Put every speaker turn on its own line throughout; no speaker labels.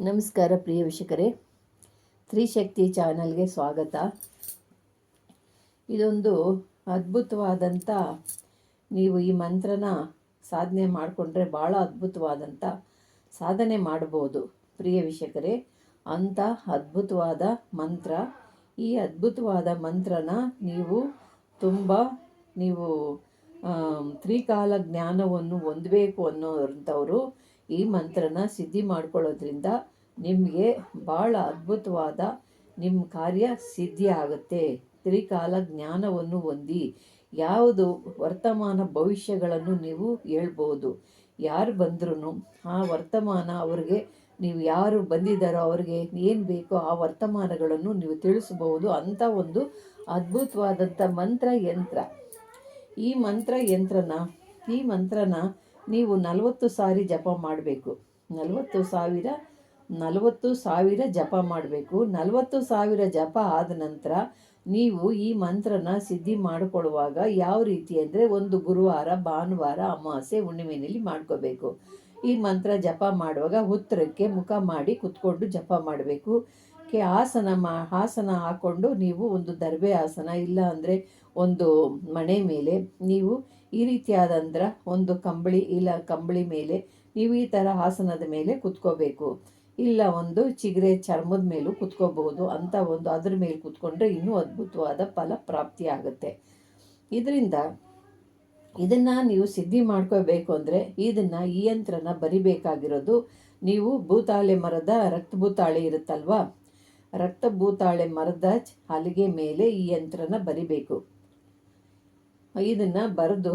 ನಮಸ್ಕಾರ ಪ್ರಿಯ ವೀಕ್ಷಕರೇ. ತ್ರಿಶಕ್ತಿ ಚಾನಲ್ಗೆ ಸ್ವಾಗತ. ಇದೊಂದು ಅದ್ಭುತವಾದಂಥ ನೀವು ಈ ಮಂತ್ರನ ಸಾಧನೆ ಮಾಡಿಕೊಂಡ್ರೆ ಭಾಳ ಅದ್ಭುತವಾದಂಥ ಸಾಧನೆ ಮಾಡ್ಬೋದು ಪ್ರಿಯ ವೀಕ್ಷಕರೇ. ಅಂಥ ಅದ್ಭುತವಾದ ಮಂತ್ರ. ಈ ಅದ್ಭುತವಾದ ಮಂತ್ರನ ನೀವು ತುಂಬ ನೀವು ತ್ರಿಕಾಲ ಜ್ಞಾನವನ್ನು ಹೊಂದಬೇಕು ಅನ್ನೋಂಥವ್ರು ಈ ಮಂತ್ರನ ಸಿದ್ಧಿ ಮಾಡ್ಕೊಳ್ಳೋದ್ರಿಂದ ನಿಮಗೆ ಭಾಳ ಅದ್ಭುತವಾದ ನಿಮ್ಮ ಕಾರ್ಯ ಸಿದ್ಧಿ ಆಗುತ್ತೆ. ತ್ರಿಕಾಲ ಜ್ಞಾನವನ್ನು ಹೊಂದಿ ಯಾವುದು ವರ್ತಮಾನ ಭವಿಷ್ಯಗಳನ್ನು ನೀವು ಹೇಳ್ಬೋದು. ಯಾರು ಬಂದ್ರೂ ಆ ವರ್ತಮಾನ ಅವ್ರಿಗೆ ನೀವು ಯಾರು ಬಂದಿದ್ದಾರೋ ಅವ್ರಿಗೆ ಏನು ಬೇಕೋ ಆ ವರ್ತಮಾನಗಳನ್ನು ನೀವು ತಿಳಿಸಬಹುದು ಅಂಥ ಒಂದು ಅದ್ಭುತವಾದಂಥ ಮಂತ್ರ ಯಂತ್ರ ಈ ಮಂತ್ರ ಯಂತ್ರನ ಈ ಮಂತ್ರನ ನೀವು ನಲವತ್ತು ಸಾರಿ ಜಪ ಮಾಡಬೇಕು. ನಲವತ್ತು ಸಾವಿರ ನಲವತ್ತು ಸಾವಿರ ಜಪ ಮಾಡಬೇಕು. ನಲವತ್ತು ಸಾವಿರ ಜಪ ಆದ ನಂತರ ನೀವು ಈ ಮಂತ್ರನ ಸಿದ್ಧಿ ಮಾಡಿಕೊಳ್ಳುವಾಗ ಯಾವ ರೀತಿ ಅಂದರೆ ಒಂದು ಗುರುವಾರ, ಭಾನುವಾರ, ಅಮಾವಾಸ್ಯೆ ಹುಣ್ಣಿಮೆಯಲ್ಲಿ ಮಾಡ್ಕೋಬೇಕು. ಈ ಮಂತ್ರ ಜಪ ಮಾಡುವಾಗ ಉತ್ತರಕ್ಕೆ ಮುಖ ಮಾಡಿ ಕುತ್ಕೊಂಡು ಜಪ ಮಾಡಬೇಕು. ಕೆ ಆಸನ ಮಾ, ಆಸನ ಹಾಕ್ಕೊಂಡು ನೀವು ಒಂದು ದರ್ಬೆ ಆಸನ ಇಲ್ಲ ಅಂದರೆ ಒಂದು ಮಣೆ ಮೇಲೆ ನೀವು ಈ ರೀತಿಯಾದಂದ್ರ ಒಂದು ಕಂಬಳಿ ಇಲ್ಲ ಕಂಬಳಿ ಮೇಲೆ ನೀವು ಈ ಥರ ಆಸನದ ಮೇಲೆ ಕುತ್ಕೋಬೇಕು. ಇಲ್ಲ ಒಂದು ಚಿಗರೆ ಚರ್ಮದ ಮೇಲೂ ಕುತ್ಕೋಬಹುದು. ಅಂತ ಒಂದು ಅದ್ರ ಮೇಲೆ ಕುತ್ಕೊಂಡ್ರೆ ಇನ್ನೂ ಅದ್ಭುತವಾದ ಫಲ ಪ್ರಾಪ್ತಿ ಆಗುತ್ತೆ. ಇದರಿಂದ ಇದನ್ನು ನೀವು ಸಿದ್ಧಿ ಮಾಡ್ಕೋಬೇಕು ಅಂದರೆ ಇದನ್ನು ಈ ಯಂತ್ರನ ಬರಿಬೇಕಾಗಿರೋದು ನೀವು ಭೂತಾಳೆ ಮರದ ರಕ್ತ ಭೂತಾಳೆ ಇರುತ್ತಲ್ವಾ? ರಕ್ತ ಭೂತಾಳೆ ಮರದ ಹಲಿಗೆ ಮೇಲೆ ಈ ಯಂತ್ರನ ಬರಿಬೇಕು. ಇದನ್ನು ಬರೆದು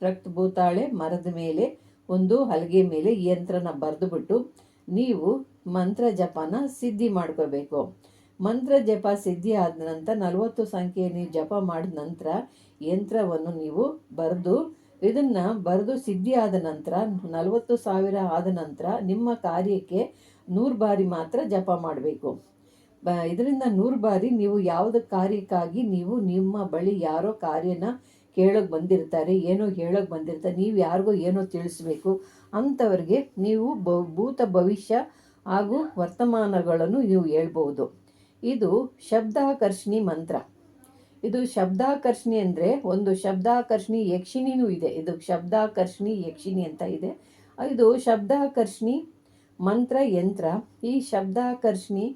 ರಕ್ತ ಭೂತಾಳೆ ಮರದ ಮೇಲೆ, ಒಂದು ಹಲಗೆ ಮೇಲೆ ಯಂತ್ರನ ಬರೆದುಬಿಟ್ಟು ನೀವು ಮಂತ್ರ ಜಪನ ಸಿದ್ಧಿ ಮಾಡ್ಕೋಬೇಕು. ಮಂತ್ರ ಜಪ ಸಿದ್ಧಿ ಆದ ನಂತರ ನಲವತ್ತು ಸಂಖ್ಯೆ ನೀವು ಜಪ ಮಾಡಿದ ನಂತರ ಯಂತ್ರವನ್ನು ನೀವು ಬರೆದು, ಇದನ್ನು ಬರೆದು ಸಿದ್ಧಿ ಆದ ನಂತರ, ನಲವತ್ತು ಸಾವಿರ ಆದ ನಂತರ ನಿಮ್ಮ ಕಾರ್ಯಕ್ಕೆ ನೂರು ಬಾರಿ ಮಾತ್ರ ಜಪ ಮಾಡಬೇಕು. ಬ, ಇದರಿಂದ ನೂರು ಬಾರಿ ನೀವು ಯಾವುದೇ ಕಾರ್ಯಕ್ಕಾಗಿ ನೀವು ನಿಮ್ಮ ಬಳಿ ಯಾರೋ ಕಾರ್ಯನ ಕೇಳೋಕೆ ಬಂದಿರ್ತಾರೆ, ಏನೋ ಹೇಳೋಕೆ ಬಂದಿರ್ತಾರೆ, ನೀವು ಯಾರಿಗೋ ಏನೋ ತಿಳಿಸ್ಬೇಕು ಅಂಥವ್ರಿಗೆ ನೀವು ಬ ಭೂತ ಭವಿಷ್ಯ ಹಾಗೂ ವರ್ತಮಾನಗಳನ್ನು ನೀವು ಹೇಳ್ಬೋದು. ಇದು ಶಬ್ದಾಕರ್ಷಣಿ ಮಂತ್ರ. ಇದು ಶಬ್ದಾಕರ್ಷಣಿ ಅಂದರೆ ಒಂದು ಶಬ್ದಾಕರ್ಷಣಿ ಯಕ್ಷಿಣಿನೂ ಇದೆ. ಇದು ಶಬ್ದಾಕರ್ಷಣಿ ಯಕ್ಷಿಣಿ ಅಂತ ಇದೆ. ಇದು ಶಬ್ದಾಕರ್ಷಣಿ ಮಂತ್ರ ಯಂತ್ರ. ಈ ಶಬ್ದಾಕರ್ಷಣಿ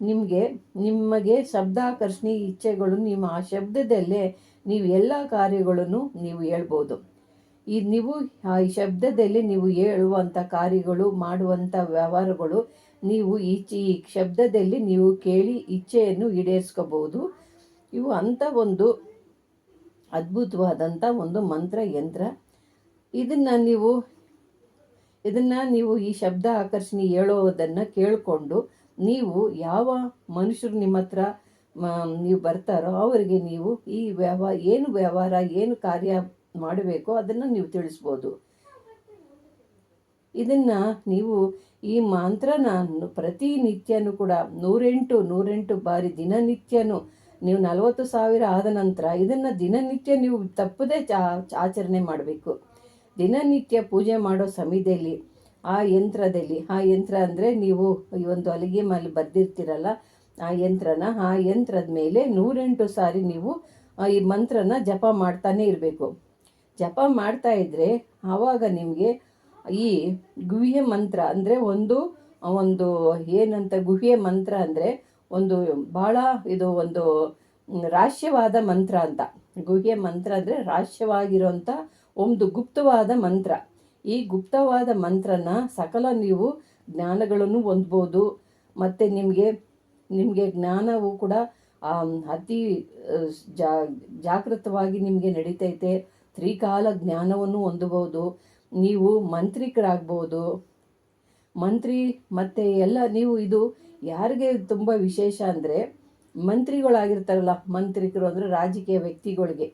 ನಿಮಗೆ ನಿಮಗೆ ಶಬ್ದಾಕರ್ಷಣಿ ಇಚ್ಛೆಗಳು ನಿಮ್ಮ ಆ ಶಬ್ದದಲ್ಲೇ ನೀವು ಎಲ್ಲ ಕಾರ್ಯಗಳನ್ನು ನೀವು ಹೇಳ್ಬೋದು. ಈ ನೀವು ಈ ಶಬ್ದದಲ್ಲಿ ನೀವು ಹೇಳುವಂಥ ಕಾರ್ಯಗಳು ಮಾಡುವಂಥ ವ್ಯವಹಾರಗಳು, ನೀವು ಈಚೆ ಈ ಶಬ್ದದಲ್ಲಿ ನೀವು ಕೇಳಿ ಇಚ್ಛೆಯನ್ನು ಈಡೇರಿಸ್ಕೋಬಹುದು. ಇವು ಅಂಥ ಒಂದು ಅದ್ಭುತವಾದಂಥ ಒಂದು ಮಂತ್ರ ಯಂತ್ರ ಇದನ್ನು ನೀವು ಇದನ್ನು ನೀವು ಈ ಶಬ್ದ ಆಕರ್ಷಣೆ ಹೇಳೋದನ್ನು ಕೇಳಿಕೊಂಡು ನೀವು ಯಾವ ಮನುಷ್ಯರು ನಿಮ್ಮ ಹತ್ರ ನೀವು ಬರ್ತಾರೋ ಅವರಿಗೆ ನೀವು ಈ ವ್ಯವಹಾರ ಏನು ವ್ಯವಹಾರ, ಏನು ಕಾರ್ಯ ಮಾಡಬೇಕೋ ಅದನ್ನು ನೀವು ತಿಳಿಸ್ಬೋದು. ಇದನ್ನು ನೀವು ಈ ಮಂತ್ರನ ಪ್ರತಿನಿತ್ಯನೂ ಕೂಡ ನೂರೆಂಟು ನೂರೆಂಟು ಬಾರಿ ದಿನನಿತ್ಯನೂ ನೀವು ನಲವತ್ತು ಸಾವಿರ ಆದ ನಂತರ ಇದನ್ನು ದಿನನಿತ್ಯ ನೀವು ತಪ್ಪದೇ ಚಾ, ಆಚರಣೆ ಮಾಡಬೇಕು. ದಿನನಿತ್ಯ ಪೂಜೆ ಮಾಡೋ ಸಮಯದಲ್ಲಿ ಆ ಯಂತ್ರದಲ್ಲಿ, ಆ ಯಂತ್ರ ಅಂದರೆ ನೀವು ಈ ಒಂದು ಅಲಿಗೆ ಮೇಲೆ ಬರೆದಿರ್ತೀರಲ್ಲ ಆ ಯಂತ್ರನ, ಆ ಯಂತ್ರದ ಮೇಲೆ ನೂರೆಂಟು ಸಾರಿ ನೀವು ಈ ಮಂತ್ರನ ಜಪ ಮಾಡ್ತಾನೆ ಇರಬೇಕು. ಜಪ ಮಾಡ್ತಾ ಇದ್ದರೆ ಆವಾಗ ನಿಮಗೆ ಈ ಗುಹ್ಯ ಮಂತ್ರ ಅಂದರೆ ಒಂದು ಒಂದು ಏನಂತ ಗುಹ್ಯ ಮಂತ್ರ ಅಂದರೆ ಒಂದು ಭಾಳ ಇದು ಒಂದು ರಾಶ್ಯವಾದ ಮಂತ್ರ ಅಂತ. ಗುಹ್ಯ ಮಂತ್ರ ಅಂದರೆ ರಾಶ್ಯವಾಗಿರೋಂಥ ಒಂದು ಗುಪ್ತವಾದ ಮಂತ್ರ. ಈ ಗುಪ್ತವಾದ ಮಂತ್ರನ ಸಕಲ ನೀವು ಜ್ಞಾನಗಳನ್ನು ಹೊಂದ್ಬೋದು. ಮತ್ತು ನಿಮಗೆ ನಿಮಗೆ ಜ್ಞಾನವು ಕೂಡ ಅತಿ ಜಾ, ಜಾಗೃತವಾಗಿ ನಿಮಗೆ ನಡೀತೈತೆ. ತ್ರಿಕಾಲ ಜ್ಞಾನವನ್ನು ಹೊಂದಬಹುದು. ನೀವು ಮಂತ್ರಿಕರಾಗ್ಬೋದು. ಮಂತ್ರಿ ಮತ್ತು ಎಲ್ಲ, ನೀವು ಇದು ಯಾರಿಗೆ ತುಂಬ ವಿಶೇಷ ಅಂದರೆ, ಮಂತ್ರಿಗಳಾಗಿರ್ತಾರಲ್ಲ, ಮಂತ್ರಿಕರು ಅಂದರೆ ರಾಜಕೀಯ ವ್ಯಕ್ತಿಗಳಿಗೆ.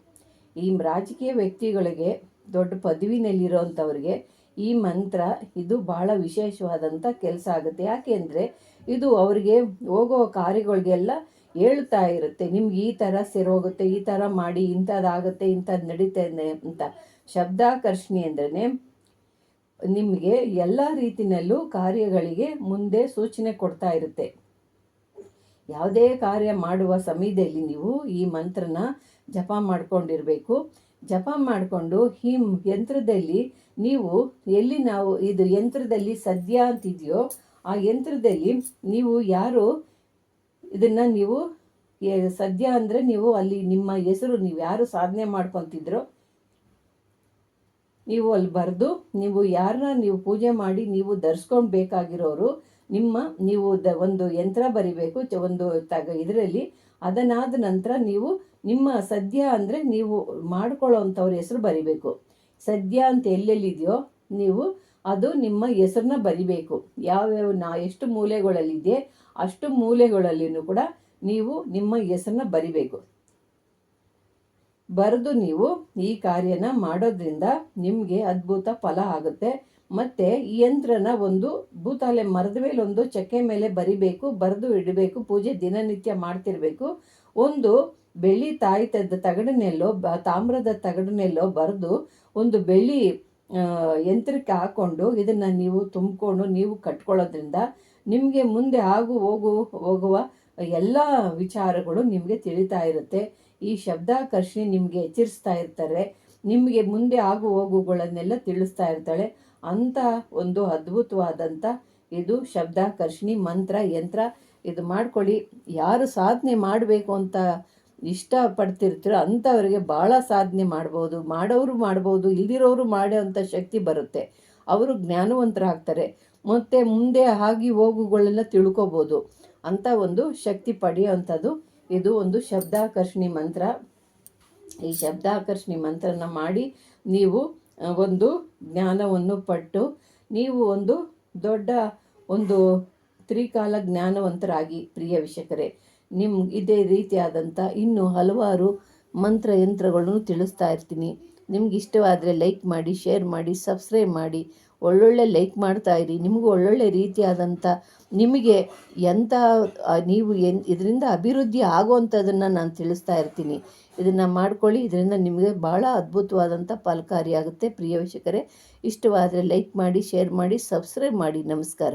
ಈ ರಾಜಕೀಯ ವ್ಯಕ್ತಿಗಳಿಗೆ ದೊಡ್ಡ ಪದವಿನಲ್ಲಿರೋಂಥವ್ರಿಗೆ ಈ ಮಂತ್ರ ಇದು ಬಹಳ ವಿಶೇಷವಾದಂಥ ಕೆಲಸ ಆಗುತ್ತೆ. ಯಾಕೆಂದರೆ ಇದು ಅವರಿಗೆ ಹೋಗೋ ಕಾರ್ಯಗಳಿಗೆಲ್ಲ ಹೇಳ್ತಾ ಇರುತ್ತೆ. ನಿಮ್ಗೆ ಈ ಥರ ಸೆರೋಗುತ್ತೆ ಈ ಥರ ಮಾಡಿ ಇಂಥದ್ದಾಗುತ್ತೆ ಇಂಥದ್ದು ನಡೀತೆ ಇದೆ ಅಂತ. ಶಬ್ದಾಕರ್ಷಣೆ ಅಂದ್ರೆ ನಿಮಗೆ ಎಲ್ಲ ರೀತಿಯಲ್ಲೂ ಕಾರ್ಯಗಳಿಗೆ ಮುಂದೆ ಸೂಚನೆ ಕೊಡ್ತಾ ಇರುತ್ತೆ. ಯಾವುದೇ ಕಾರ್ಯ ಮಾಡುವ ಸಮಯದಲ್ಲಿ ನೀವು ಈ ಮಂತ್ರನ ಜಪ ಮಾಡ್ಕೊಂಡಿರಬೇಕು. ಜಪ ಮಾಡಿಕೊಂಡು ಈ ಯಂತ್ರದಲ್ಲಿ ನೀವು ಎಲ್ಲಿ ನಾವು ಇದು ಯಂತ್ರದಲ್ಲಿ ಸದ್ಯ ಅಂತಿದೆಯೋ ಆ ಯಂತ್ರದಲ್ಲಿ ನೀವು ಯಾರು ಇದನ್ನು ನೀವು ಸದ್ಯ ಅಂದರೆ ನೀವು ಅಲ್ಲಿ ನಿಮ್ಮ ಹೆಸರು ನೀವು ಯಾರು ಸಾಧನೆ ಮಾಡ್ಕೊತಿದ್ರೋ ನೀವು ಅಲ್ಲಿ ಬರೆದು ನೀವು ಯಾರನ್ನ ನೀವು ಪೂಜೆ ಮಾಡಿ ನೀವು ಧರಿಸ್ಕೊಂಡು ಬೇಕಾಗಿರೋರು ನಿಮ್ಮ ನೀವು ದ ಒಂದು ಯಂತ್ರ ಬರಿಬೇಕು ಒಂದು ತಗ ಇದರಲ್ಲಿ ಅದನ್ನಾದ ನಂತರ ನೀವು ನಿಮ್ಮ ಸದ್ಯ ಅಂದರೆ ನೀವು ಮಾಡ್ಕೊಳ್ಳೋ ಅಂಥವ್ರ ಹೆಸರು ಬರಿಬೇಕು. ಸದ್ಯ ಅಂತ ಎಲ್ಲೆಲ್ಲಿದೆಯೋ ನೀವು ಅದು ನಿಮ್ಮ ಹೆಸರನ್ನ ಬರಿಬೇಕು. ಯಾವ್ಯಾವ ನಾ ಎಷ್ಟು ಮೂಲೆಗಳಲ್ಲಿದೆ ಅಷ್ಟು ಮೂಲೆಗಳಲ್ಲಿನೂ ಕೂಡ ನೀವು ನಿಮ್ಮ ಹೆಸರನ್ನ ಬರಿಬೇಕು. ಬರೆದು ನೀವು ಈ ಕಾರ್ಯನ ಮಾಡೋದ್ರಿಂದ ನಿಮಗೆ ಅದ್ಭುತ ಫಲ ಆಗುತ್ತೆ. ಮತ್ತೆ ಈ ಯಂತ್ರನ ಒಂದು ಭೂತಾಲೆ ಮರದ ಮೇಲೆ ಒಂದು ಚಕ್ಕೆ ಮೇಲೆ ಬರಿಬೇಕು, ಬರೆದು ಇಡಬೇಕು, ಪೂಜೆ ದಿನನಿತ್ಯ ಮಾಡ್ತಿರಬೇಕು. ಒಂದು ಬೆಳ್ಳಿ ತಾಯಿತದ ತಗಡಿನೆಲ್ಲೋ ಬ, ತಾಮ್ರದ ತಗಡನೆಲ್ಲೋ ಬರೆದು ಒಂದು ಬೆಳ್ಳಿ ಯಂತ್ರಕ್ಕೆ ಹಾಕ್ಕೊಂಡು ಇದನ್ನು ನೀವು ತುಂಬಿಕೊಂಡು ನೀವು ಕಟ್ಕೊಳ್ಳೋದ್ರಿಂದ ನಿಮಗೆ ಮುಂದೆ ಆಗು, ಹೋಗು, ಹೋಗುವ ಎಲ್ಲ ವಿಚಾರಗಳು ನಿಮಗೆ ತಿಳಿತಾ ಇರುತ್ತೆ. ಈ ಶಬ್ದಾಕರ್ಷಣೆ ನಿಮಗೆ ಎಚ್ಚರಿಸ್ತಾ ಇರ್ತಾರೆ. ನಿಮಗೆ ಮುಂದೆ ಆಗು, ಹೋಗುಗಳನ್ನೆಲ್ಲ ತಿಳಿಸ್ತಾ ಇರ್ತಾಳೆ. ಅಂಥ ಒಂದು ಅದ್ಭುತವಾದಂಥ ಇದು ಶಬ್ದಾಕರ್ಷಣಿ ಮಂತ್ರ, ಯಂತ್ರ. ಇದು ಮಾಡ್ಕೊಳ್ಳಿ. ಯಾರು ಸಾಧನೆ ಮಾಡಬೇಕು ಅಂತ ಇಷ್ಟಪಡ್ತಿರ್ತೀರೋ ಅಂಥವರಿಗೆ ಭಾಳ ಸಾಧನೆ ಮಾಡ್ಬೋದು, ಮಾಡೋರು ಮಾಡ್ಬೋದು, ಇಲ್ದಿರೋರು ಮಾಡೋವಂಥ ಶಕ್ತಿ ಬರುತ್ತೆ. ಅವರು ಜ್ಞಾನವಂತರಾಗ್ತಾರೆ. ಮತ್ತು ಮುಂದೆ ಆಗಿ ಹೋಗುಗಳೆಲ್ಲ ತಿಳ್ಕೊಬೋದು. ಅಂಥ ಒಂದು ಶಕ್ತಿ ಪಡೆಯೋವಂಥದ್ದು ಇದು ಒಂದು ಶಬ್ದಾಕರ್ಷಣಿ ಮಂತ್ರ. ಈ ಶಬ್ದಾಕರ್ಷಣಿ ಮಂತ್ರನ ಮಾಡಿ ನೀವು ಒಂದು ಜ್ಞಾನವನ್ನು ಪಟ್ಟು ನೀವು ಒಂದು ದೊಡ್ಡ ಒಂದು ತ್ರಿಕಾಲ ಜ್ಞಾನವಂತರಾಗಿ, ಪ್ರಿಯ ವೀಕ್ಷಕರೇ. ನಿಮ್ಮ ಇದೇ ರೀತಿಯಾದಂಥ ಇನ್ನೂ ಹಲವಾರು ಮಂತ್ರ ಯಂತ್ರಗಳನ್ನು ತಿಳಿಸ್ತಾ ಇರ್ತೀನಿ. ನಿಮ್ಗೆ ಇಷ್ಟವಾದರೆ ಲೈಕ್ ಮಾಡಿ ಶೇರ್ ಮಾಡಿ ಸಬ್ಸ್ಕ್ರೈಬ್ ಮಾಡಿ. ಒಳ್ಳೊಳ್ಳೆ ಲೈಕ್ ಮಾಡ್ತಾ ಇರಿ. ನಿಮಗೂ ಒಳ್ಳೊಳ್ಳೆ ರೀತಿಯಾದಂಥ ನಿಮಗೆ ಎಂಥ ನೀವು ಎನ್, ಇದರಿಂದ ಅಭಿವೃದ್ಧಿ ಆಗುವಂಥದ್ದನ್ನು ನಾನು ತಿಳಿಸ್ತಾ ಇರ್ತೀನಿ. ಇದನ್ನು ಮಾಡ್ಕೊಳ್ಳಿ. ಇದರಿಂದ ನಿಮಗೆ ಭಾಳ ಅದ್ಭುತವಾದಂಥ ಫಲಕಾರಿಯಾಗುತ್ತೆ. ಪ್ರಿಯ ವೀಕ್ಷಕರೇ, ಇಷ್ಟವಾದರೆ ಲೈಕ್ ಮಾಡಿ ಶೇರ್ ಮಾಡಿ ಸಬ್ಸ್ಕ್ರೈಬ್ ಮಾಡಿ. ನಮಸ್ಕಾರ.